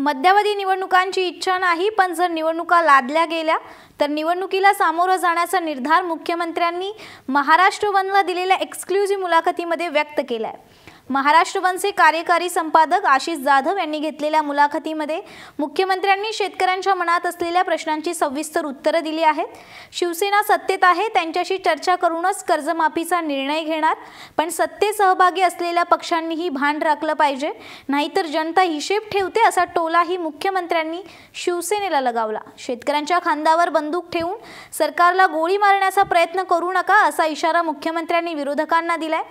मध्यावधी निवडणुकांची इच्छा नाही पण जर निवडणुका लादल्या गेल्या तर निवडणुकीला सामोरं जाण्याचा निर्धार मुख्यमंत्र्यांनी महाराष्ट्र वनला दिलेल्या एक्सक्लुझिव्ह मुलाखतीमध्ये व्यक्त केला आहे महाराष्ट्र वनचे कार्यकारी संपादक आशिष जाधव यांनी घेतलेल्या मुलाखतीमध्ये मुख्यमंत्र्यांनी शेतकऱ्यांच्या मनात असलेल्या प्रश्नांची सविस्तर उत्तरं दिली आहेत. शिवसेना सत्तेत आहे त्यांच्याशी चर्चा करूनच कर्जमाफीचा निर्णय घेणार पण सत्ते सहभागी असलेल्या पक्षांनीही भान राखलं पाहिजे. नाहीतर जनता हिशेब ठेवते असा टोलाही मुख्यमंत्र्यांनी शिवसेनेला लगावला. शेतकऱ्यांच्या खांद्यावर बंदूक ठेवून सरकारला गोळी मारण्याचा प्रयत्न करू नका असा इशारा मुख्यमंत्र्यांनी विरोधकांना दिलाय.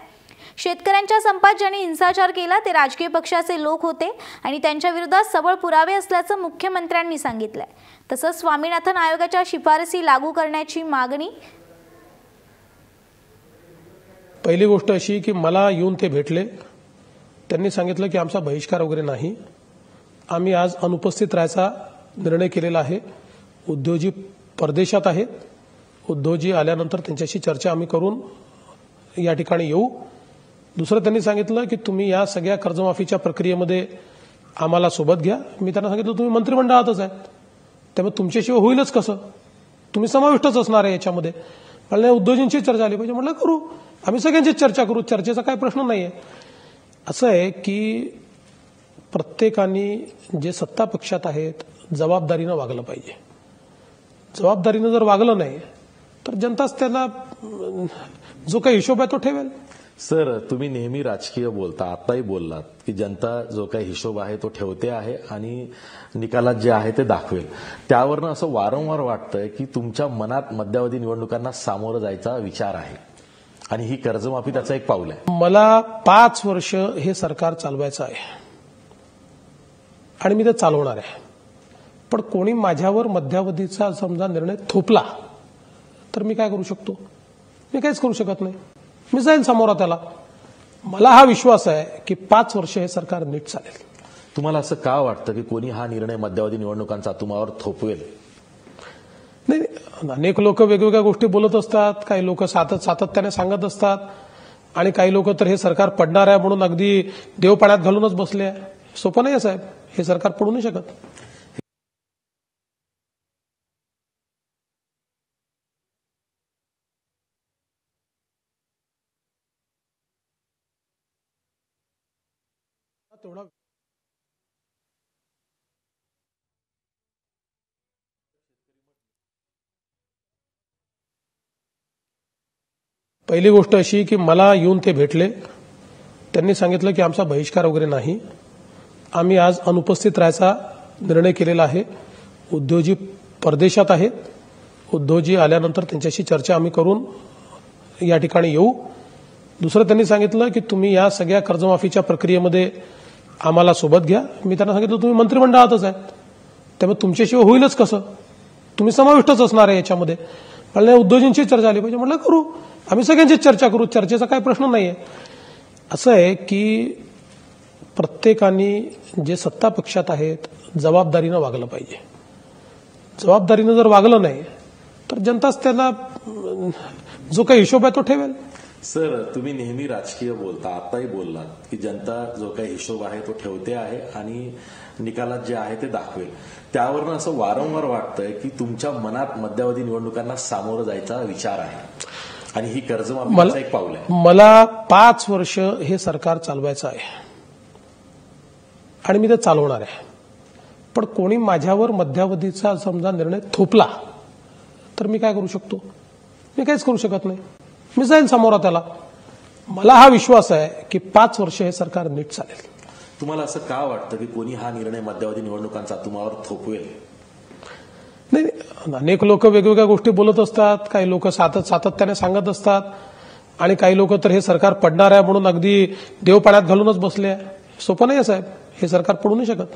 शेतकऱ्यांच्या संपात ज्यांनी हिंसाचार केला ते राजकीय पक्षाचे लोक होते आणि त्यांच्या विरोधात सबळ पुरावे असल्याचं मुख्यमंत्र्यांनी सांगितलंय. तसंच स्वामीनाथन आयोगाच्या शिफारसी लागू करण्याची मागणी पहिली गोष्ट अशी की मला येऊन ते भेटले. त्यांनी सांगितलं की आमचा बहिष्कार वगैरे नाही. आम्ही आज अनुपस्थित राहायचा निर्णय केलेला आहे. उद्योजी परदेशात आहेत. उद्योजी आल्यानंतर त्यांच्याशी चर्चा आम्ही करून या ठिकाणी येऊ. दुसरं त्यांनी सांगितलं की तुम्ही या सगळ्या कर्जमाफीच्या प्रक्रियेमध्ये आम्हाला सोबत घ्या. मी त्यांना सांगितलं तुम्ही मंत्रिमंडळातच आहेत. त्यामुळे तुमच्याशिवाय होईलच कसं? तुम्ही समाविष्टच असणार आहे याच्यामध्ये. म्हणलं उद्योजींची चर्चा आली पाहिजे. म्हटलं करू. आम्ही सगळ्यांचीच चर्चा करू. चर्चेचा काही प्रश्न नाही आहे असं आहे की प्रत्येकाने जे सत्ता पक्षात आहेत जबाबदारीनं वागलं पाहिजे. जबाबदारीनं जर वागलं नाही तर जनताच त्याला जो काही हिशोब आहे तो ठेवेल. सर तुम्ही नेहमी राजकीय बोलता आताही बोललात की जनता जो काही हिशोब आहे तो ठेवते आहे आणि निकालात जे आहे ते दाखवेल. त्यावरनं असं वारंवार वाटतंय की तुमच्या मनात मध्यावधी निवडणुकांना सामोरं जायचा विचार आहे. आणि ही कर्जमाफी त्याचं एक पाऊल आहे. मला पाच वर्ष हे सरकार चालवायचं आहे. आणि मी ते चालवणार आहे. पण कोणी माझ्यावर मध्यावधीचा समजा निर्णय थोपला तर मी काय करू शकतो? मी काहीच करू शकत नाही. मी जाईन समोर त्याला. मला हा विश्वास आहे की पाच वर्ष हे सरकार नीट चालेल. तुम्हाला असं का वाटतं की कोणी हा निर्णय मध्यावधी निवडणुकांचा तुम्हावर थोपवेल? नाही अनेक लोक वेगवेगळ्या गोष्टी बोलत असतात. काही लोक सातत सातत्याने सांगत असतात. आणि काही लोक तर हे सरकार पडणार आहे म्हणून अगदी देव पाण्यात घालूनच बसले आहे. सोपं नाही आहे साहेब. हे सरकार पडू नाही शकत. तेवढा पहिली गोष्ट अशी की मला येऊन ते भेटले. त्यांनी सांगितलं की आमचा बहिष्कार वगैरे नाही. आम्ही आज अनुपस्थित राहायचा निर्णय केलेला आहे. उद्योजी परदेशात आहेत. उद्योजी आल्यानंतर त्यांच्याशी चर्चा आम्ही करून या ठिकाणी येऊ. दुसरं त्यांनी सांगितलं की तुम्ही या सगळ्या कर्जमाफीच्या प्रक्रियेमध्ये आम्हाला सोबत घ्या. मी त्यांना सांगितलं तुम्ही मंत्रिमंडळातच आहे. त्यामुळे तुमच्याशिवाय होईलच कसं? तुम्ही समाविष्टच असणार आहे याच्यामध्ये. म्हणलं उद्योजनची चर्चा आली पाहिजे. म्हटलं करू. आम्ही सगळ्यांचीच चर्चा करू. चर्चेचा काही प्रश्न नाही आहे असं आहे की प्रत्येकाने जे सत्ता पक्षात आहेत जबाबदारीनं वागलं पाहिजे. जबाबदारीनं जर वागलं नाही तर जनताच त्याला जो काही हिशोब आहे तो ठेवेल. सर तुम्ही नेहमी राजकीय बोलता आताही बोललात की जनता जो काही हिशोब आहे तो ठेवते आहे आणि निकालात जे आहे ते दाखवेल. त्यावरनं असं वारंवार वाटतंय की तुमच्या मनात मध्यावधी निवडणुकांना सामोरं जायचा विचार आहे. आणि ही त्याचं एक पाऊल आहे. मला पाच वर्ष हे सरकार चालवायचं आहे. आणि मी ते चालवणार आहे. पण कोणी माझ्यावर मध्यावधीचा समजा निर्णय थोपला तर मी काय करू शकतो? मी काहीच करू शकत नाही. मी जाईन समोर त्याला. मला हा विश्वास आहे की पाच वर्ष हे सरकार नीट चालेल. तुम्हाला असं का वाटतं की कोणी हा निर्णय मध्यावधी निवडणुकांचा तुम्हावर थोपवेल? नाही अनेक लोक वेगवेगळ्या गोष्टी बोलत असतात. काही लोक सातत सातत्याने सांगत असतात. आणि काही लोक तर हे सरकार पडणार आहे म्हणून अगदी देव पाण्यात घालूनच बसले आहे. सोपं नाही आहे साहेब. हे सरकार पडू नाही शकत.